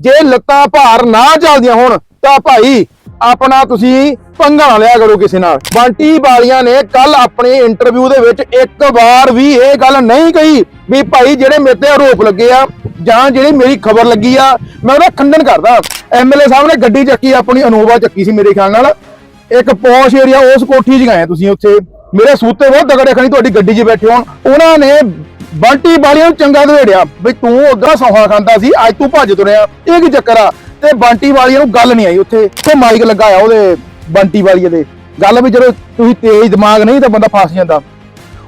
ਜੇ ਲੱਤਾਂ ਭਾਰ ਨਾ ਚੱਲਦੀਆਂ ਹੋਣ ਤਾਂ ਭਾਈ ਆਪਣਾ ਤੁਸੀਂ ਪੰਗਾ ਨਾ ਲਿਆ ਕਰੋ ਕਿਸੇ ਨਾਲ। ਬੰਟੀ ਬਾਲੀਆਂ ਨੇ ਕੱਲ ਆਪਣੇ ਇੰਟਰਵਿਊ ਦੇ ਵਿੱਚ ਇੱਕ ਵਾਰ ਵੀ ਇਹ ਗੱਲ ਨਹੀਂ ਕਹੀ ਵੀ ਭਾਈ ਜਿਹੜੇ ਮੇਰੇ ਤੇ ਆਰੋਪ ਲੱਗੇ ਆ ਜਾਂ ਜਿਹੜੀ ਮੇਰੀ ਖਬਰ ਲੱਗੀ ਆ, ਮੈਂ ਉਹਦਾ ਖੰਡਨ ਕਰਦਾ। ਐਮਐਲਏ ਸਾਹਿਬ ਨੇ ਗੱਡੀ ਚੱਕੀ, ਆਪਣੀ ਅਨੋਵਾ ਚੱਕੀ ਸੀ ਮੇਰੇ ਖਿਆਲ ਨਾਲ। ਇੱਕ ਪੌਸ਼ ਏਰੀਆ ਉਸ ਕੋਠੀ 'ਚ ਗਏ ਤੁਸੀਂ ਉੱਥੇ। ਮੇਰੇ ਸੂਤੇ ਬਹੁਤ ਦਗੜੇ ਖਣੀ ਤੁਹਾਡੀ ਗੱਡੀ 'ਚ ਬੈਠੇ ਹੋਣ। ਉਹਨਾਂ ਨੇ ਬੰਟੀ ਬਾਲੀਆਂ ਨੂੰ ਚੰਗਾ ਦਵੇੜਿਆ ਵੀ ਤੂੰ ਉਦਾਂ ਸੌਹਾ ਖਾਂਦਾ ਸੀ ਅੱਜ ਤੂੰ ਭੱਜ ਤੁਰਿਆ। ਇਹ ਕੀ ਚੱਕਰ ਆ? ਤੇ ਬੰਟੀ ਵਾਲੀਆਂ ਨੂੰ ਗੱਲ ਨਹੀਂ ਆਈ ਉੱਥੇ। ਤੇ ਮਾਈਕ ਲੱਗਾ ਆ ਉਹਦੇ ਬੰਟੀ ਵਾਲੀਏ ਦੇ। ਗੱਲ ਵੀ ਜਦੋਂ ਤੁਸੀਂ ਤੇਜ਼ ਦਿਮਾਗ ਨਹੀਂ ਤਾਂ ਬੰਦਾ ਫਸ ਜਾਂਦਾ।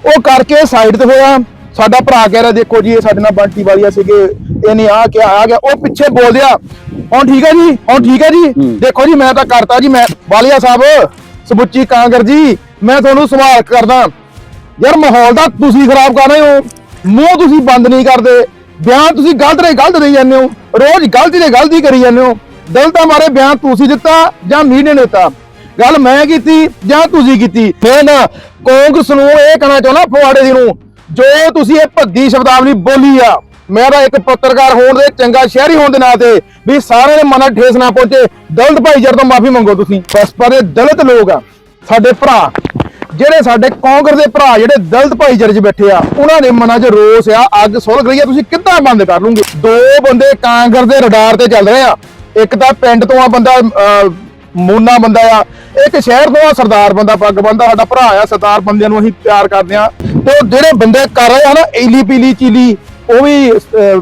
ਉਹ ਕਰਕੇ ਸਾਈਡ ਤੇ ਹੋਇਆ। ਸਾਡਾ ਭਰਾ ਕਹਿ ਰਿਹਾ ਦੇਖੋ ਜੀ ਇਹ ਸਾਡੇ ਨਾਲ ਬੰਟੀ ਵਾਲੀਆ ਸੀਗੇ। ਇਹਨੇ ਆ ਕਿਹਾ ਆ ਗਿਆ। ਉਹ ਪਿੱਛੇ ਬੋਲ ਦਿਆ ਹੁਣ ਠੀਕ ਹੈ ਜੀ? ਹੁਣ ਠੀਕ ਹੈ ਜੀ? ਦੇਖੋ ਜੀ ਮੈਂ ਤਾਂ ਕਰਤਾ ਜੀ। ਮੈਂ ਵਾਲੀਆ ਸਾਹਿਬ ਸਮੁੱਚੀ ਕਾਂਗਰ ਜੀ ਮੈਂ ਤੁਹਾਨੂੰ ਸਵਾਲ ਕਰਦਾ। ਯਾਰ ਮਾਹੌਲ ਦਾ ਤੁਸੀਂ ਖਰਾਬ ਕਰ ਰਹੇ ਹੋ। ਮੂੰਹ ਤੁਸੀਂ ਬੰਦ ਨਹੀਂ ਕਰਦੇ, ਬਿਆਨ ਤੁਸੀਂ ਗਲਤ ਰਹੇ ਗਲਤ ਦੇਈ ਜਾਂਦੇ ਹੋ, ਰੋਜ਼ ਗਲਤੀ ਤੇ ਗਲਤੀ ਕਰੀ ਜਾਂਦੇ ਹੋ। ਦਲਤਾ ਮਾਰੇ ਬਿਆਨ ਤੁਸੀਂ ਦਿੱਤਾ ਜਾਂ ਮੀਡੀਆ ਨੇ ਦਿੱਤਾ ਗੱਲ ਮੈਂ ਕੀਤੀ ਜਾਂ ਤੁਸੀਂ ਕੀਤੀ? ਮੈਂ ਨਾ ਕਾਂਗਰਸ ਨੂੰ ਇਹ ਕਹਿਣਾ ਚਾਹੁੰਦਾ ਫਵਾੜੇ ਦੀ ਨੂੰ, ਜੋ ਤੁਸੀਂ ਇਹ ਭੱਦੀ ਸ਼ਬਦਾਵਲੀ ਬੋਲੀ ਆ, ਮੈਂ ਤਾਂ ਇੱਕ ਪੱਤਰਕਾਰ ਹੋਣ ਦੇ ਚੰਗਾ ਸ਼ਹਿਰੀ ਹੋਣ ਦੇ ਨਾਤੇ ਵੀ ਸਾਰਿਆਂ ਦੇ ਮਨਾਂ ਠੇਸ ਨਾ ਪਹੁੰਚੇ। ਦਲਤ ਭਾਈਚਾਰੇ ਤੋਂ ਮਾਫੀ ਮੰਗੋ ਤੁਸੀਂ। ਬਸ ਪਰ ਇਹ ਦਲਿਤ ਲੋਕ ਆ, ਸਾਡੇ ਭਰਾ। ਜਿਹੜੇ ਸਾਡੇ ਕਾਂਗਰਸ ਦੇ ਭਰਾ, ਜਿਹੜੇ ਦਲਿਤ ਭਾਈਚਾਰੇ 'ਚ ਬੈਠੇ ਆ, ਉਹਨਾਂ ਦੇ ਮਨਾਂ 'ਚ ਰੋਸ ਆ, ਅੱਗ ਸੁਲਗ ਰਹੀ ਆ, ਤੁਸੀਂ ਕਿੱਦਾਂ ਬੰਦ ਕਰ ਲੂਗੇ ਦੋ ਬੰਦੇ ਕਾਂਗਰਸ ਦੇ ਰਡਾਰ ਤੇ ਚੱਲ ਰਹੇ ਆ। ਇੱਕ ਤਾਂ ਪਿੰਡ ਤੋਂ ਆ ਬੰਦਾ ਮੋਨਾ ਬੰਦਾ ਆ, ਇੱਕ ਸ਼ਹਿਰ ਤੋਂ ਆ ਸਰਦਾਰ ਬੰਦਾ, ਪੱਗ ਬੰਦਾ ਸਾਡਾ ਭਰਾ ਆ, ਸਰਦਾਰ ਬੰਦਿਆਂ ਨੂੰ ਅਸੀਂ ਪਿਆਰ ਕਰਦੇ ਆ। ਤੇ ਉਹ ਜਿਹੜੇ ਬੰਦੇ ਕਰ ਰਹੇ ਆ ਨਾ, ਏਲੀ ਪੀਲੀ ਚੀਲੀ, ਉਹ ਵੀ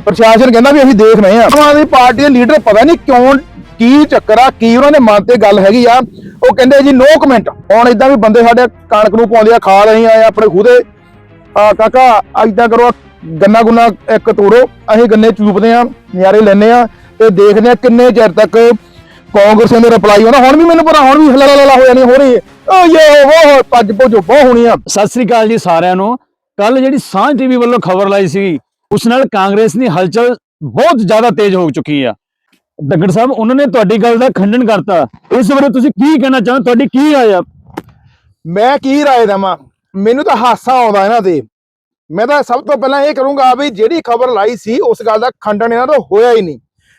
ਪ੍ਰਸ਼ਾਸਨ ਕਹਿੰਦਾ ਵੀ ਅਸੀਂ ਦੇਖ ਰਹੇ ਆ। ਆਮ ਆਦਮੀ ਪਾਰਟੀ ਦੇ ਲੀਡਰ ਪਤਾ ਨਹੀਂ ਕਿਉਂ ਕੀ ਚੱਕਰ ਆ? ਕੀ ਉਹਨਾਂ ਦੇ ਮਨ ਤੇ ਗੱਲ ਹੈਗੀ ਆ? ਉਹ ਕਹਿੰਦੇ ਜੀ, ਨੋ ਕਮੈਂਟ ਹੁਣ ਇਦਾਂ ਵੀ ਬੰਦੇ ਸਾਡੇ ਕਣਕ ਨੂੰ ਪਾਉਂਦੇ ਆ ਖਾ ਰਹੇ ਆ ਆਪਣੇ ਖੁਦੇ। ਆ ਕਾਕਾ ਇਦਾਂ ਕਰੋ ਗੰਨਾ ਗੁੰਨਾ ਇੱਕ ਤੋੜੋ, ਅਸੀਂ ਗੰਨੇ ਚੂਪਦੇ ਆ, ਨਿਆਰੇ ਲੈਨੇ ਆ ਤੇ ਦੇਖਦੇ ਆ ਕਿੰਨੇ ਚਿਰ ਤੱਕ ਕਾਂਗਰਸੀਆਂ ਦੇ ਰਿਪਲਾਈ ਹੋਣਾ। ਹੁਣ ਵੀ ਮੈਨੂੰ ਪਤਾ, ਹੁਣ ਵੀ ਹਲਾ ਲਾ ਹੋ ਜਾਣੀ ਹੋ ਰਹੀ ਓ ਯੇ ਉਹ ਪੱਜ ਭੋਜੋ ਬਹੁਤ ਹੋਣੀ ਆ। ਸਤਿ ਸ੍ਰੀ ਅਕਾਲ ਜੀ ਸਾਰਿਆਂ ਨੂੰ। ਕੱਲ ਜਿਹੜੀ ਸਾਂਝ ਟੀਵੀ ਵੱਲੋਂ ਖਬਰ ਲਾਈ ਸੀ ਉਸ ਨਾਲ ਕਾਂਗਰਸ ਦੀ ਹਲਚਲ ਬਹੁਤ ਜ਼ਿਆਦਾ ਤੇਜ਼ ਹੋ ਚੁੱਕੀ ਆ। ਡੱਗੜ ਸਾਹਿਬ, ਉਹਨਾਂ ਨੇ ਤੁਹਾਡੀ ਗੱਲ ਦਾ ਖੰਡਨ ਕਰਤਾ। ਇਸ ਬਾਰੇ ਤੁਸੀਂ ਕੀ ਕਹਿਣਾ ਚਾਹੁੰਦੇ ਤੁਹਾਡੀ ਕੀ ਰਾਏ ਆ? ਮੈਂ ਕੀ ਰਾਏ ਦੇਵਾਂ? ਮੈਨੂੰ ਤਾਂ ਹਾਸਾ ਆਉਂਦਾ ਇਹਨਾਂ ਤੇ। ਮੈਂ ਤਾਂ ਸਭ ਤੋਂ ਪਹਿਲਾਂ ਇਹ ਕਰੂੰਗਾ ਵੀ ਜਿਹੜੀ ਖਬਰ ਲਾਈ ਸੀ, ਉਸ ਗੱਲ ਦਾ ਖੰਡਨ ਇਹਨਾਂ ਤੋਂ ਹੋਇਆ ਹੀ ਨਹੀਂ।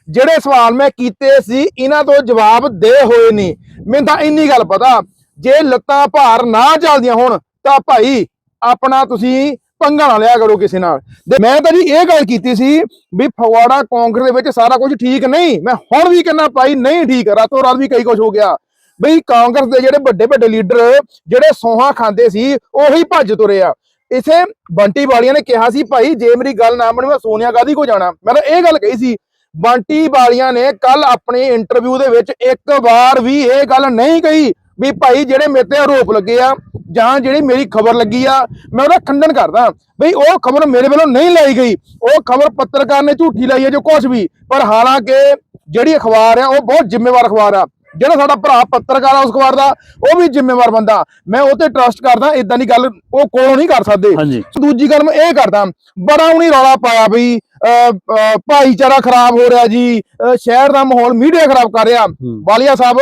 ਜਿਹੜੇ ਸਵਾਲ ਮੈਂ ਕੀਤੇ ਸੀ, ਇਹਨਾਂ ਤੋਂ ਜਵਾਬ ਦੇ ਹੋਏ ਨਹੀਂ। ਮੈਨੂੰ ਤਾਂ ਇੰਨੀ ਗੱਲ ਪਤਾ, ਜੇ ਲੱਤਾਂ ਭਾਰ ਨਾ ਚੱਲਦੀਆਂ ਹੋਣ, ਤਾਂ ਭਾਈ ਆਪਣਾ ਤੁਸੀਂ ਪੰਗਾ ਨਾ ਲਿਆ ਕਰੋ ਕਿਸੇ ਨਾਲ। ਤੇ ਮੈਂ ਤਾਂ ਜੀ ਇਹ ਗੱਲ ਕੀਤੀ ਸੀ ਵੀ ਫਗਵਾੜਾ ਕਾਂਗਰਸ ਦੇ ਵਿੱਚ ਸਾਰਾ ਕੁਝ ਠੀਕ ਨਹੀਂ। ਮੈਂ ਹੁਣ ਵੀ ਕਹਿੰਦਾ ਭਾਈ ਨਹੀਂ ਠੀਕ, ਰਾਤੋਂ ਰਾਤ ਵੀ ਕਈ ਕੁਝ ਹੋ ਗਿਆ। ਬਈ ਕਾਂਗਰਸ ਦੇ ਜਿਹੜੇ ਵੱਡੇ ਵੱਡੇ ਲੀਡਰ, ਜਿਹੜੇ ਸੋਹਾ ਖਾਂਦੇ ਸੀ, ਉਹੀ ਭੱਜ ਤੁਰੇ ਆ। ਇਥੇ ਬੰਟੀ ਵਾਲੀਆਂ ਨੇ ਕਿਹਾ ਸੀ, ਭਾਈ ਜੇ ਮੇਰੀ ਗੱਲ ਨਾ ਬਣੀ ਮੈਂ ਸੋਨੀਆ ਗਾਂਧੀ ਕੋ ਜਾਣਾ। ਮੈਂ ਤਾਂ ਇਹ ਗੱਲ ਕਹੀ ਸੀ। ਬੰਟੀ ਵਾਲੀਆਂ ਨੇ ਕੱਲ ਆਪਣੇ ਇੰਟਰਵਿਊ ਦੇ ਵਿੱਚ ਇੱਕ ਵਾਰ ਵੀ ਇਹ ਗੱਲ ਨਹੀਂ ਕਹੀ। ਵੀ ਭਾਈ ਜਿਹੜੇ ਮੇਰੇ ਤੇ ਆਰੋਪ ਲੱਗੇ ਆ ਜਾਂ ਜਿਹੜੀ ਮੇਰੀ ਖਬਰ ਲੱਗੀ ਆ ਮੈਂ ਉਹਦਾ ਖੰਡਨ ਕਰਦਾ। ਬਈ ਉਹ ਖਬਰ ਮੇਰੇ ਵੱਲੋਂ ਨਹੀਂ ਲਾਈ ਗਈ। ਉਹ ਖਬਰ ਪੱਤਰਕਾਰ ਨੇ ਝੂਠੀ ਲਾਈ ਹੈ ਜੋ ਕੁਝ ਵੀ। ਪਰ ਹਾਲਾਂਕਿ ਜਿਹੜੀ ਅਖਬਾਰ ਆ ਉਹ ਬਹੁਤ ਜ਼ਿੰਮੇਵਾਰ ਅਖਬਾਰ ਆ। ਜਿਹੜਾ ਸਾਡਾ ਭਰਾ ਪੱਤਰਕਾਰ ਆ ਉਸ ਅਖਬਾਰ ਦਾ ਉਹ ਵੀ ਜ਼ਿੰਮੇਵਾਰ ਬੰਦਾ। ਮੈਂ ਉਹ ਤੇ ਟਰਸਟ ਕਰਦਾ ਇਦਾਂ ਦੀ ਗੱਲ ਉਹ ਕੋਲੋਂ ਨਹੀਂ ਕਰ ਸਕਦੇ। ਦੂਜੀ ਗੱਲ ਮੈਂ ਇਹ ਕਰਦਾ ਬੜਾ ਉਹਨੀ ਰੌਲਾ ਪਾਇਆ ਬਈ ਭਾਈਚਾਰਾ ਖਰਾਬ ਹੋ ਰਿਹਾ ਜੀ। ਸ਼ਹਿਰ ਦਾ ਮਾਹੌਲ ਮੀਡੀਆ ਖਰਾਬ ਕਰ ਰਿਹਾ। ਵਾਲੀਆ ਸਾਹਿਬ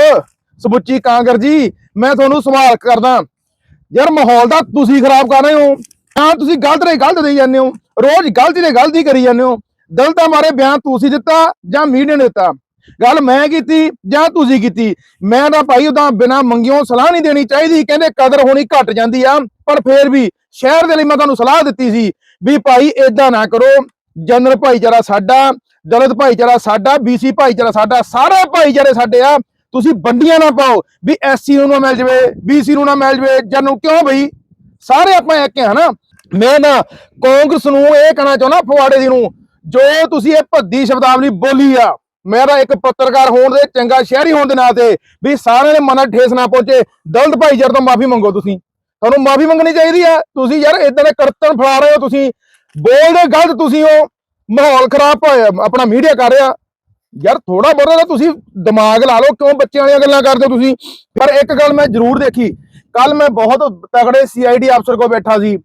ਸਮੁੱਚੀ ਕਾਂਗਰ ਜੀ, ਮੈਂ ਤੁਹਾਨੂੰ ਸਵਾਲ ਕਰਦਾ। ਯਾਰ ਮਾਹੌਲ ਦਾ ਤੁਸੀਂ ਖਰਾਬ ਕਰ ਰਹੇ ਹੋ। ਤਾਂ ਤੁਸੀਂ ਗਲਤ ਰਹੇ ਗਲਤ ਦੇਈ ਜਾਂਦੇ ਹੋ। ਰੋਜ਼ ਗਲਤੀ ਤੇ ਗਲਤੀ ਕਰੀ ਜਾਂਦੇ ਹੋ। ਦਲਤਾ ਮਾਰੇ ਬਿਆਨ ਤੁਸੀਂ ਦਿੱਤਾ ਜਾਂ ਮੀਡੀਆ ਨੇ ਦਿੱਤਾ। ਗੱਲ ਮੈਂ ਕੀਤੀ ਜਾਂ ਤੁਸੀਂ ਕੀਤੀ। ਮੈਂ ਤਾਂ ਭਾਈ ਉਦਾਂ ਬਿਨਾ ਮੰਗਿਓ ਸਲਾਹ ਨਹੀਂ ਦੇਣੀ ਚਾਹੀਦੀ। ਕਹਿੰਦੇ ਕਦਰ ਹੋਣੀ ਘਟ ਜਾਂਦੀ ਆ, ਪਰ ਫੇਰ ਵੀ ਸ਼ਹਿਰ ਦੇ ਲਈ ਮੈਂ ਤੁਹਾਨੂੰ ਸਲਾਹ ਦਿੱਤੀ ਸੀ ਵੀ ਭਾਈ ਏਦਾਂ ਨਾ ਕਰੋ। ਜਨਰਲ ਭਾਈਚਾਰਾ ਸਾਡਾ, ਦਲਿਤ ਭਾਈਚਾਰਾ ਸਾਡਾ ਬੀਸੀ ਭਾਈਚਾਰਾ ਸਾਡਾ, ਸਾਰੇ ਭਾਈਚਾਰੇ ਸਾਡੇ ਆ। ਤੁਸੀਂ ਬੰਡੀਆਂ ਨਾ ਪਾਓ ਵੀ ਐਸਸੀ ਨੂੰ ਨਾ ਮਿਲ ਜਵੇ ਬੀਸੀ ਨੂੰ ਨਾ ਮਿਲ ਜਵੇ, ਜਨ ਕਿਉਂ ਬਈ? ਸਾਰੇ ਆਪਾਂ ਇੱਕ ਹਾਂ ਨਾ ਮੈਂ ਨਾ ਕਾਂਗਰਸ ਨੂੰ ਇਹ ਕਹਿਣਾ ਚਾਹੁੰਦਾ ਫਵਾੜੇ ਦੀ ਨੂੰ, ਜੋ ਤੁਸੀਂ ਇਹ ਭੱਦੀ ਸ਼ਬਦਾਵਲੀ ਬੋਲੀ ਆ, ਮੈਂ ਤਾਂ ਇੱਕ ਪੱਤਰਕਾਰ ਹੋਣ ਦੇ, ਚੰਗਾ ਸ਼ਹਿਰੀ ਹੋਣ ਦੇ ਨਾਤੇ ਵੀ ਸਾਰਿਆਂ ਦੇ ਮਨਾਂ ਠੇਸ ਨਾ ਪਹੁੰਚੇ, ਦਲਤ ਭਾਈਚਾਰੇ ਤੋਂ ਮਾਫੀ ਮੰਗੋ ਤੁਸੀਂ। ਤੁਹਾਨੂੰ ਮਾਫੀ ਮੰਗਣੀ ਚਾਹੀਦੀ ਆ। ਤੁਸੀਂ ਯਾਰ ਇਦਾਂ ਦੇ ਕਰਤਨ ਫਲਾ ਰਹੇ ਹੋ ਤੁਸੀਂ। ਬੋਲਦੇ ਗਲਤ ਤੁਸੀਂ ਉਹ ਮਾਹੌਲ ਖਰਾਬ ਹੋਇਆ, ਆਪਣਾ ਮੀਡੀਆ ਕਰ ਰਿਹਾ। ਯਾਰ ਥੋੜਾ ਬਹੁਤਾ ਤਾਂ ਤੁਸੀਂ ਦਿਮਾਗ ਲਾ ਲਓ ਕਿਉਂ ਬੱਚਿਆਂ ਵਾਲੀਆਂ ਗੱਲਾਂ ਕਰਦੇ ਹੋ ਤੁਸੀਂ? ਪਰ ਇੱਕ ਗੱਲ ਮੈਂ ਜ਼ਰੂਰ ਦੇਖੀ ਕੱਲ ਮੈਂ ਬਹੁਤ ਤਗੜੇ ਸੀਆਈਡੀ ਅਫਸਰ ਕੋ ਬੈਠਾ ਸੀ।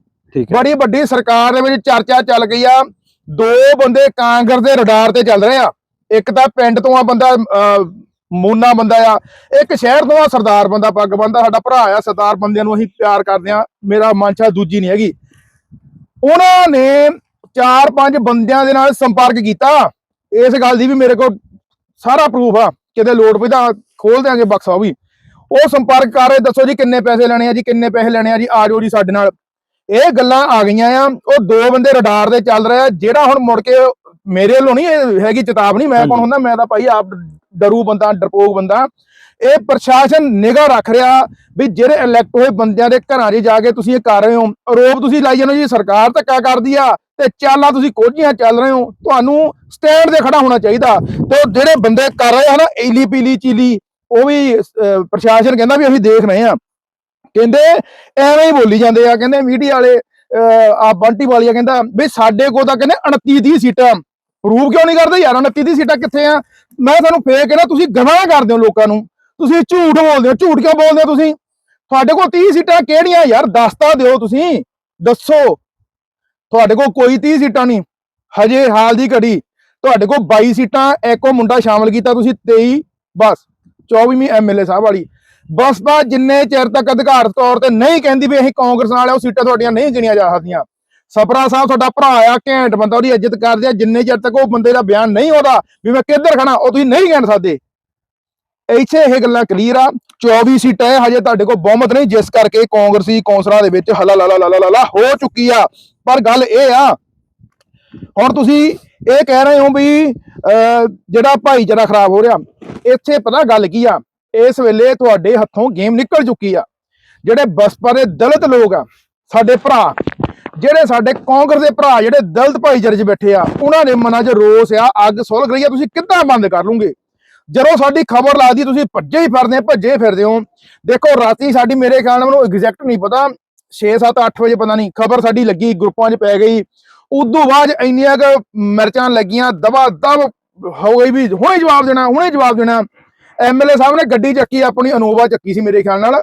ਬੜੀ ਵੱਡੀ ਸਰਕਾਰ ਦੇ ਵਿੱਚ ਚਰਚਾ ਚੱਲ ਗਈ ਆ ਦੋ ਬੰਦੇ ਕਾਂਗਰਸ ਦੇ ਰਡਾਰ ਤੇ ਚੱਲ ਰਹੇ ਆ। ਇੱਕ ਤਾਂ ਪਿੰਡ ਤੋਂ ਆ ਬੰਦਾ ਮੂਨਾ ਬੰਦਾ ਆ ਇੱਕ ਸ਼ਹਿਰ ਤੋਂ ਆ ਸਰਦਾਰ ਬੰਦਾ ਪੱਗ ਬੰਦਾ ਸਾਡਾ ਭਰਾ ਆ ਸਰਦਾਰ ਬੰਦਿਆਂ ਨੂੰ ਅਸੀਂ ਪਿਆਰ ਕਰਦੇ ਆ ਮੇਰਾ ਮਨਸ਼ਾ ਦੂਜੀ ਨਹੀਂ ਹੈਗੀ। ਉਹਨਾਂ ਨੇ ਚਾਰ ਪੰਜ ਬੰਦਿਆਂ ਦੇ ਨਾਲ ਸੰਪਰਕ ਕੀਤਾ। ਇਸ ਗੱਲ ਦੀ ਵੀ ਮੇਰੇ ਕੋਲ ਸਾਰਾ ਪ੍ਰੂਫ ਆ ਕਿਤੇ ਲੋਡ ਪਈ ਤਾਂ ਖੋਲ ਦਿਆਂਗੇ ਬਕਸਾ ਉਹ ਵੀ। ਉਹ ਸੰਪਰਕ ਕਰ ਰਹੇ ਦੱਸੋ ਜੀ ਕਿੰਨੇ ਪੈਸੇ ਲੈਣੇ ਆ ਜੀ ਕਿੰਨੇ ਪੈਸੇ ਲੈਣੇ ਆ ਜੀ ਆ ਜਾਓ ਜੀ ਸਾਡੇ ਨਾਲ। ਇਹ ਗੱਲਾਂ ਆ ਗਈਆਂ ਆ ਉਹ ਦੋ ਬੰਦੇ ਰਡਾਰ ਦੇ ਚੱਲ ਰਹੇ ਆ ਜਿਹੜਾ ਹੁਣ ਮੁੜ ਕੇ ਮੇਰੇ ਵੱਲੋਂ ਨਹੀਂ ਹੈਗੀ ਚੇਤਾਵਨੀ ਮੈਂ ਕੌਣ। ਹੁੰਦਾ ਮੈਂ ਤਾਂ ਭਾਈ ਆਪ ਡਰੂ ਬੰਦਾ ਡਰਪੋਕ ਬੰਦਾ। ਇਹ ਪ੍ਰਸ਼ਾਸਨ ਨਿਗਾਹ ਰੱਖ ਰਿਹਾ ਵੀ ਜਿਹੜੇ ਇਲੈਕਟ ਹੋਏ ਬੰਦਿਆਂ ਦੇ ਘਰਾਂ 'ਚ ਜਾ ਕੇ ਤੁਸੀਂ ਇਹ ਕਰ ਰਹੇ ਹੋ। ਆਰੋਪ ਤੁਸੀਂ ਲਾਈ ਜਾਂਦੇ ਜੀ ਸਰਕਾਰ ਧੱਕਾ ਕਰਦੀ ਆ। ਤੇ ਚਾਲਾਂ ਤੁਸੀਂ ਕੋਝੀਆਂ ਚੱਲ ਰਹੇ ਹੋ, ਤੁਹਾਨੂੰ ਸਟੈਂਡ ਤੇ ਖੜਾ ਹੋਣਾ ਚਾਹੀਦਾ। ਤੇ ਜਿਹੜੇ ਬੰਦੇ ਕਰ ਰਹੇ ਆ ਨਾ ਈਲੀ ਪੀਲੀ ਚੀਲੀ, ਉਹ ਵੀ ਪ੍ਰਸ਼ਾਸਨ ਕਹਿੰਦਾ ਵੀ ਅਸੀਂ ਦੇਖ ਰਹੇ ਹਾਂ। ਕਹਿੰਦੇ ਐਵੇਂ ਹੀ ਬੋਲੀ ਜਾਂਦੇ ਆ, ਕਹਿੰਦੇ ਮੀਡੀਆ ਵਾਲੇ ਆ ਬੰਟੀ ਵਾਲੀਆ ਕਹਿੰਦਾ ਵੀ ਸਾਡੇ ਕੋਲ ਤਾਂ ਕਹਿੰਦੇ 29 30 ਸੀਟਾਂ। ਪ੍ਰੂਵ ਕਿਉਂ ਨਹੀਂ ਕਰਦੇ? ਯਾਰ 29 30 ਸੀਟਾਂ ਕਿੱਥੇ ਆ? ਮੈਂ ਤੁਹਾਨੂੰ ਫੇਰ ਕਹਿੰਦਾ ਤੁਸੀਂ ਗਵਾਹ ਕਰਦੇ ਹੋ ਲੋਕਾਂ ਨੂੰ। ਤੁਸੀਂ ਝੂਠ ਬੋਲਦੇ ਹੋ, ਝੂਠ ਕਿਉਂ ਬੋਲਦੇ ਹੋ ਤੁਸੀਂ? ਤੁਹਾਡੇ ਕੋਲ 30 ਸੀਟਾਂ ਕਿਹੜੀਆਂ? ਯਾਰ ਦੱਸ ਤਾਂ ਦਿਓ ਤੁਸੀਂ। ਦੱਸੋ। ਤੁਹਾਡੇ ਕੋਲ ਕੋਈ 30 ਸੀਟਾਂ ਨਹੀਂ, ਹਜੇ ਹਾਲ ਦੀ ਘੜੀ। ਤੁਹਾਡੇ ਕੋਲ 22 ਸੀਟਾਂ, ਇੱਕੋ ਮੁੰਡਾ ਸ਼ਾਮਲ ਕੀਤਾ ਤੁਸੀਂ 23 ਬਸ 24ਵੀਂ ਐਮਐਲਏ ਸਾਹਿਬ ਵਾਲੀ। ਬਸਪਾ ਜਿੰਨੇ ਚਿਰ ਤੱਕ ਅਧਿਕਾਰ ਤੌਰ ਤੇ ਨਹੀਂ ਕਹਿੰਦੀ ਵੀ ਅਸੀਂ ਕਾਂਗਰਸ ਨਾਲ ਆ, ਉਹ ਸੀਟਾਂ ਤੁਹਾਡੀਆਂ ਨਹੀਂ ਗਿਣੀਆਂ ਜਾ ਸਕਦੀਆਂ। ਸਪਰਾ ਸਾਹਿਬ, ਤੁਹਾਡਾ ਭਰਾ ਆ, ਘੈਂਟ ਬੰਦਾ, ਉਹਦੀ ਇੱਜ਼ਤ ਕਰਦੇ ਆ, ਜਿੰਨੇ ਚਿਰ ਤੱਕ ਉਹ ਬੰਦੇ ਦਾ ਬਿਆਨ ਨਹੀਂ ਆਉਂਦਾ, ਵੀ ਮੈਂ ਕਿੱਧਰ ਖੜਾ ਉਹ ਤੁਸੀਂ ਨਹੀਂ ਗਿਣ ਸਕਦੇ। ਇੱਥੇ ਇਹ ਗੱਲਾਂ ਕਲੀਅਰ ਆ 24 ਸੀਟਾਂ ਹਜੇ ਤੁਹਾਡੇ ਕੋਲ ਬਹੁਮਤ ਨਹੀਂ, ਜਿਸ ਕਰਕੇ ਕਾਂਗਰਸੀ ਕੌਂਸਲਾਂ ਦੇ ਵਿੱਚ ਹਲਾ ਲਾ ਲਾ ਲਾ ਲਾ ਲਾ ਹੋ ਚੁੱਕੀ ਆ। ਪਰ ਗੱਲ ਇਹ ਆ, ਹੁਣ ਤੁਸੀਂ ਇਹ ਕਹਿ ਰਹੇ ਹੋ ਵੀ ਜਿਹੜਾ ਭਾਈਚਾਰਾ ਖਰਾਬ ਹੋ ਰਿਹਾ, ਇੱਥੇ ਪਤਾ ਗੱਲ ਕੀ ਆ, ਇਸ ਵੇਲੇ ਤੁਹਾਡੇ ਹੱਥੋਂ ਗੇਮ ਨਿਕਲ ਚੁੱਕੀ ਆ। ਜਿਹੜੇ ਬਸਪਾ ਦੇ ਦਲਿਤ ਲੋਕ ਆ, ਸਾਡੇ ਭਰਾ, ਜਿਹੜੇ ਸਾਡੇ ਕਾਂਗਰਸ ਦੇ ਭਰਾ, ਜਿਹੜੇ ਦਲਿਤ ਭਾਈਚਾਰੇ 'ਚ ਬੈਠੇ ਆ, ਉਹਨਾਂ ਦੇ ਮਨਾਂ 'ਚ ਰੋਸ ਆ, ਅੱਗ ਸੁਲਗ ਰਹੀ ਆ, ਤੁਸੀਂ ਕਿੱਦਾਂ ਬੰਦ ਕਰ ਲੂਗੇ ਜਦੋਂ ਸਾਡੀ ਖਬਰ ਲੱਗਦੀ ਤੁਸੀਂ ਭੱਜੇ ਹੀ ਫਿਰਦੇ ਆ, ਭੱਜੇ ਹੀ ਫਿਰਦੇ ਹੋ। ਦੇਖੋ, ਰਾਤੀ ਸਾਡੀ ਮੇਰੇ ਖਿਆਲ ਨਾਲ ਮੈਨੂੰ ਐਗਜ਼ੈਕਟ ਨਹੀਂ ਪਤਾ 6 7 8 ਵਜੇ ਪਤਾ ਨਹੀਂ, ਖਬਰ ਸਾਡੀ ਲੱਗੀ, ਗਰੁੱਪਾਂ 'ਚ ਪੈ ਗਈ। ਉਦੋਂ ਬਾਅਦ ਇੰਨੀਆਂ ਕੁ ਮਿਰਚਾਂ ਲੱਗੀਆਂ ਦਵਾ ਦਬ ਹੋ ਗਈ ਵੀ ਹੁਣੇ ਜਵਾਬ ਦੇਣਾ, ਹੁਣੇ ਜਵਾਬ ਦੇਣਾ। ਐਮਐਲਏ ਸਾਹਿਬ ਨੇ ਗੱਡੀ ਚੱਕੀ, ਆਪਣੀ ਅਨੋਵਾ ਚੱਕੀ ਸੀ ਮੇਰੇ ਖਿਆਲ ਨਾਲ।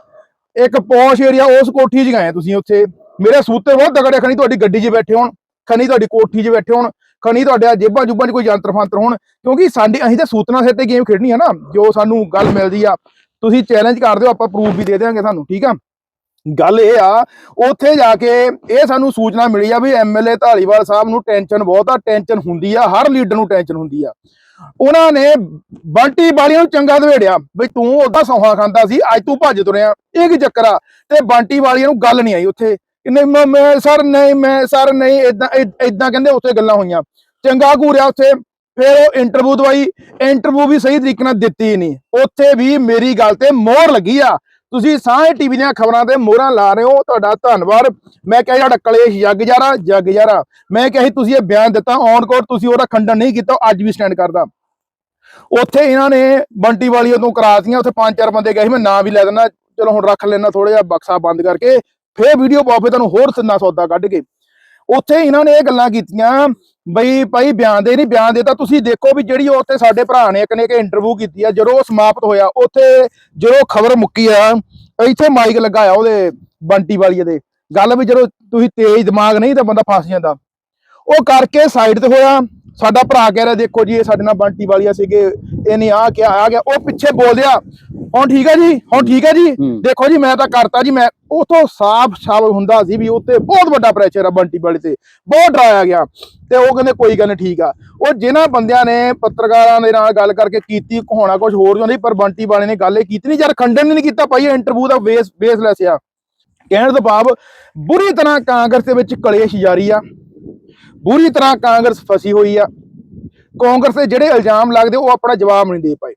ਇੱਕ ਪੌਸ਼ ਏਰੀਆ ਉਸ ਕੋਠੀ 'ਚ ਗਏ ਤੁਸੀਂ ਉੱਥੇ। ਮੇਰੇ ਸੂਤੇ ਬਹੁਤ ਤਗੜੇ ਖਣੀ ਤੁਹਾਡੀ ਗੱਡੀ 'ਚ ਬੈਠੇ ਹੋਣ, ਖਣੀ ਤੁਹਾਡੀ ਕੋਠੀ 'ਚ ਬੈਠੇ ਹੋਣ, ਖਣੀ ਤੁਹਾਡੇ ਜੇਬਾਂ ਜੁਬਾਂ 'ਚ ਕੋਈ ਯੰਤਰ ਫੰਤਰ ਹੋਣ। ਕਿਉਂਕਿ ਸਾਡੀ, ਅਸੀਂ ਤਾਂ ਸੂਤਨਾ ਸਿਰ ਤੇ ਗੇਮ ਖੇਡਣੀ ਹੈ ਨਾ, ਜੋ ਸਾਨੂੰ ਗੱਲ ਮਿਲਦੀ ਆ, ਤੁਸੀਂ ਚੈਲੰਜ ਕਰ ਦਿਓ, ਆਪਾਂ ਪ੍ਰੂਫ ਵੀ ਦੇ ਦੇਵਾਂਗੇ ਤੁਹਾਨੂੰ, ਠੀਕ ਆ? ਗੱਲ ਇਹ ਆ, ਉੱਥੇ ਜਾ ਕੇ ਇਹ ਸਾਨੂੰ ਸੂਚਨਾ ਮਿਲੀ ਆ ਵੀ ਐਮਐਲਏ ਢਾਲੀਵਾਲ ਸਾਹਿਬ ਨੂੰ ਟੈਨਸ਼ਨ ਬਹੁਤ ਆ, ਟੈਨਸ਼ਨ ਹੁੰਦੀ ਆ, ਹਰ ਲੀਡਰ ਨੂੰ ਟੈਨਸ਼ਨ ਹੁੰਦੀ ਆ। ਉਹਨਾਂ ਨੇ ਬੰਟੀ ਬਾਲੀਆਂ ਨੂੰ ਚੰਗਾ ਦਵੇੜਿਆ ਵੀ ਤੂੰ ਉਹਦਾ ਸੌਹਾ ਖਾਂਦਾ ਸੀ, ਅੱਜ ਤੂੰ ਭੱਜ ਤੁਰਿਆ। ਇਹ ਕੀ ਚੱਕਰ ਆ? ਤੇ ਬੰਟੀ ਵਾਲੀਆਂ ਨੂੰ ਗੱਲ ਨਹੀਂ ਆਈ ਉੱਥੇ। ਨਹੀਂ, ਮੈਂ- ਮੈਂ, ਸਰ, ਨਹੀਂ, ਮੈਂ, ਸਰ, ਨਹੀਂ ਇਦਾਂ ਇਦਾਂ ਕਹਿੰਦੇ ਉੱਥੇ ਗੱਲਾਂ ਹੋਈਆਂ। ਚੰਗਾ ਘੂਰਿਆ ਉੱਥੇ, ਫਿਰ ਉਹ ਇੰਟਰਵਿਊ ਦਵਾਈ। ਇੰਟਰਵਿਊ ਵੀ ਸਹੀ ਤਰੀਕੇ ਨਾਲ ਦਿੱਤੀ ਨਹੀਂ। ਉੱਥੇ ਵੀ ਮੇਰੀ ਗੱਲ ਤੇ ਮੋਹਰ ਲੱਗੀ ਆ। ਤੁਸੀਂ ਸਾਰੇ ਟੀਵੀ ਦੀਆਂ ਖਬਰਾਂ ਤੇ ਮੋਹਰਾਂ ਲਾ ਰਹੇ ਹੋ। ਤੁਹਾਡਾ ਧੰਨਵਾਦ। ਮੈਂ ਕਿਹਾ ਤੁਹਾਡਾ ਕਲੇਸ਼ ਜੱਗ ਜਾਰਾ ਜੱਗ ਜਾਰਾ। ਮੈਂ ਕਿਹਾ ਸੀ, ਤੁਸੀਂ ਇਹ ਬਿਆਨ ਦਿੱਤਾ ਔਨ ਕੋਰਟ ਤੁਸੀਂ ਉਹਦਾ ਖੰਡਨ ਨਹੀਂ ਕੀਤਾ ਅੱਜ ਵੀ ਸਟੈਂਡ ਕਰਦਾ। ਉੱਥੇ ਇਹਨਾਂ ਨੇ ਬੰਟੀ ਵਾਲੀਆਂ ਤੋਂ ਕਰਾਤੀਆਂ, ਉੱਥੇ ਪੰਜ ਚਾਰ ਬੰਦੇ ਗਏ ਸੀ, ਮੈਂ ਨਾਂ ਵੀ ਲੈ ਦਿੰਦਾ। ਚਲੋ ਹੁਣ ਰੱਖ ਲੈਣਾ ਥੋੜਾ ਜਿਹਾ ਬਕਸਾ ਬੰਦ ਕਰਕੇ, ਫੇਰ ਵੀਡੀਓ ਪਾਓ ਫੇ ਤੁਹਾਨੂੰ ਹੋਰ ਸਿੱਧਾ ਸੌਦਾ ਕੱਢ ਕੇ। ਉੱਥੇ ਇਹਨਾਂ ਨੇ ਇਹ ਗੱਲਾਂ ਕੀਤੀਆਂ ਬਈ, ਭਾਈ ਬਿਆਨ ਦੇ ਨਹੀਂ, ਬਿਆਨ ਦੇ ਤਾਂ ਤੁਸੀਂ ਦੇਖੋ ਵੀ ਜਿਹੜੀ ਉੱਥੇ ਸਾਡੇ ਭਰਾ ਨੇ ਇੱਕ ਨੇ ਇੱਕ ਇੰਟਰਵਿਊ ਕੀਤੀ ਆ, ਜਦੋਂ ਉਹ ਸਮਾਪਤ ਹੋਇਆ, ਉੱਥੇ ਜਦੋਂ ਖਬਰ ਮੁੱਕੀ ਆ, ਇੱਥੇ ਮਾਈਕ ਲੱਗਾ ਆ ਉਹਦੇ ਬੰਟੀ ਵਾਲੀਏ ਦੇ। ਗੱਲ ਵੀ ਜਦੋਂ ਤੁਸੀਂ ਤੇਜ਼ ਦਿਮਾਗ ਨਹੀਂ ਤਾਂ ਬੰਦਾ ਫਸ ਜਾਂਦਾ। ਉਹ ਕਰਕੇ ਸਾਈਡ ਤੇ ਹੋਇਆ ਸਾਡਾ ਭਰਾ ਕਹਿ ਰਿਹਾ ਦੇਖੋ ਜੀ ਇਹ ਸਾਡੇ ਨਾਲ ਬੰਟੀ ਵਾਲੀਆ ਸੀਗੇ ਇਹਨੇ ਆ ਕਿਹਾ ਆ ਗਿਆ ਉਹ ਪਿੱਛੇ ਬੋਲਦਿਆ ਹੁਣ ਠੀਕ ਹੈ ਜੀ ਹੁਣ ਠੀਕ ਹੈ ਜੀ। ਦੇਖੋ ਜੀ ਮੈਂ ਤਾਂ ਕਰਤਾ ਜੀ ਮੈਂ ਉਥੋਂ ਸਾਫ਼ ਸਾਫ਼ ਹੁੰਦਾ ਸੀ ਵੀ ਉੱਤੇ ਬਹੁਤ ਵੱਡਾ ਪ੍ਰੈਸ਼ਰ ਆ ਬੰਟੀ ਵਾਲੀ ਤੇ ਬਹੁਤ ਡਰਾਇਆ ਗਿਆ ਤੇ ਉਹ ਕਹਿੰਦੇ ਕੋਈ ਗੱਲ ਨਹੀਂ ਠੀਕ ਆ। ਉਹ ਜਿਨ੍ਹਾਂ ਬੰਦਿਆਂ ਨੇ ਪੱਤਰਕਾਰਾਂ ਦੇ ਨਾਲ ਗੱਲ ਕਰਕੇ ਕੀਤੀ ਕਹਾਉਣਾ ਕੁਝ ਹੋਰ ਜਾਂਦੀ ਪਰ ਬੰਟੀ ਵਾਲੇ ਨੇ ਗੱਲ ਇਹ ਕੀਤੀ ਨਹੀਂ ਯਾਰ ਖੰਡਨ ਨਹੀਂ ਕੀਤਾ ਭਾਈ ਇੰਟਰਵਿਊ ਦਾ ਬੇਸ ਬੇਸਲੈਸ ਆ। ਕਹਿਣ ਤੋਂ ਭਾਵ ਬੁਰੀ ਤਰ੍ਹਾਂ ਕਾਂਗਰਸ ਦੇ ਵਿੱਚ ਕਲੇਸ਼ ਜਾਰੀ ਆ। ਬੁਰੀ ਤਰ੍ਹਾਂ ਕਾਂਗਰਸ ਫਸੀ ਹੋਈ ਆ। ਕਾਂਗਰਸ ਦੇ ਜਿਹੜੇ ਇਲਜ਼ਾਮ ਲੱਗਦੇ, ਉਹ ਆਪਣਾ ਜਵਾਬ ਨਹੀਂ ਦੇ ਪਾਏ।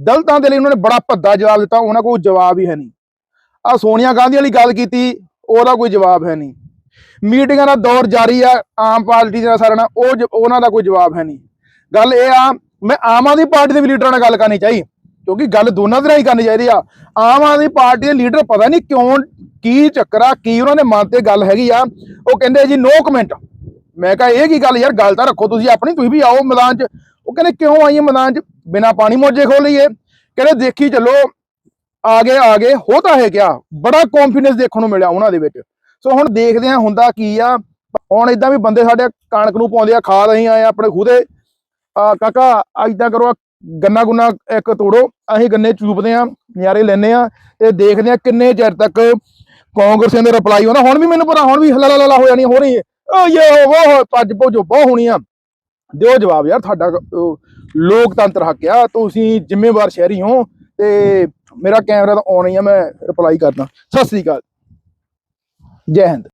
ਦਲਤਾਂ ਦੇ ਲਈ ਉਹਨਾਂ ਨੇ ਬੜਾ ਭੱਦਾ ਜਵਾਬ ਦਿੱਤਾ, ਉਹਨਾਂ ਕੋਲ ਜਵਾਬ ਹੀ ਹੈ ਨਹੀਂ। ਆ ਸੋਨੀਆ ਗਾਂਧੀ ਵਾਲੀ ਗੱਲ ਕੀਤੀ, ਉਹਦਾ ਕੋਈ ਜਵਾਬ ਹੈ ਨਹੀਂ। ਮੀਟਿੰਗਾਂ ਦਾ ਦੌਰ ਜਾਰੀ ਆ, ਆਮ ਪਾਰਟੀ ਦਾ ਸਾਰਾ ਨਾਲ, ਉਹ ਜ- ਉਹਨਾਂ ਦਾ ਕੋਈ ਜਵਾਬ ਹੈ ਨਹੀਂ। ਗੱਲ ਇਹ ਆ, ਮੈਂ ਆਮ ਆਦਮੀ ਪਾਰਟੀ ਦੇ ਵੀ ਲੀਡਰਾਂ ਨਾਲ ਗੱਲ ਕਰਨੀ ਚਾਹੀ, ਕਿਉਂਕਿ ਗੱਲ ਦੋਨਾਂ ਦੇ ਨਾਲ ਹੀ ਕਰਨੀ ਚਾਹੀਦੀ ਆ। ਆਮ ਆਦਮੀ ਪਾਰਟੀ ਦੇ ਲੀਡਰ ਪਤਾ ਨਹੀਂ ਕਿਉਂ, ਕੀ ਚੱਕਰ ਆ, ਕੀ ਉਹਨਾਂ ਦੇ ਮਨ ਤੇ ਗੱਲ ਹੈਗੀ ਆ। ਉਹ ਕਹਿੰਦੇ ਜੀ, ਨੋ ਕਮੈਂਟ ਮੈਂ ਕਿਹਾ, ਇਹ ਕੀ ਗੱਲ ਯਾਰ, ਗੱਲ ਤਾਂ ਰੱਖੋ ਤੁਸੀਂ ਆਪਣੀ, ਤੁਸੀਂ ਵੀ ਆਓ ਮੈਦਾਨ 'ਚ। ਉਹ ਕਹਿੰਦੇ, ਕਿਉਂ ਆਈਏ ਮੈਦਾਨ 'ਚ? ਬਿਨਾ ਪਾਣੀ ਮੋਜੇ ਖੋਲ ਲਈਏ। ਕਹਿੰਦੇ, ਦੇਖੀ ਚੱਲੋ, ਆਗੇ ਆਗੇ, ਹੋਤਾ ਹੈ ਕਿਆ? ਬੜਾ ਕੌਨਫੀਡੈਂਸ ਦੇਖਣ ਨੂੰ ਮਿਲਿਆ ਉਹਨਾਂ ਦੇ ਵਿੱਚ। ਸੋ ਹੁਣ ਦੇਖਦੇ ਆ ਹੁੰਦਾ ਕੀ ਆ। ਹੁਣ ਇਦਾਂ ਵੀ ਬੰਦੇ ਸਾਡੇ ਕਣਕ ਨੂੰ ਪਾਉਂਦੇ ਆ ਖਾਦ ਅਸੀਂ ਆਏ ਆ, ਆਪਣੇ ਖੁਦੇ। ਆ, ਕਾਕਾ ਇਦਾਂ ਕਰੋ, ਗੰਨਾ ਗੁੰਨਾ ਇੱਕ ਤੋੜੋ। ਅਸੀਂ ਗੰਨੇ ਚੂਪਦੇ ਆ ਨਜ਼ਾਰੇ ਲੈਨੇ ਆ ਤੇ ਦੇਖਦੇ ਆ ਕਿੰਨੇ ਚਿਰ ਤੱਕ ਕਾਂਗਰਸੀਆਂ ਦੇ ਰਿਪਲਾਈ ਆਉਂਦਾ। ਹੁਣ ਵੀ ਮੈਨੂੰ ਪਤਾ, ਹੁਣ ਵੀ ਹਲਾ ਲਾ ਲਾ ਹੋ ਜਾਣੀ ਹੋ ਰਹੀ ਹੈ। ਓ ਇਹ ਉਹ ਉਹ ਭੱਜ ਭੋਜੋ ਹੋਣੀ ਆ। ਦਿਓ ਜਵਾਬ ਯਾਰ ਤੁਹਾਡਾ ਲੋਕਤੰਤਰ ਹੱਕ ਆ, ਤੁਸੀਂ ਜ਼ਿੰਮੇਵਾਰ ਸ਼ਹਿਰੀ ਹੋ, ਤੇ ਮੇਰਾ ਕੈਮਰਾ ਤਾਂ ਆਉਣਾ ਹੀ ਆ, ਮੈਂ ਰਿਪਲਾਈ ਕਰਦਾ। ਸਤਿ ਸ੍ਰੀ ਅਕਾਲ। ਜੈ ਹਿੰਦ।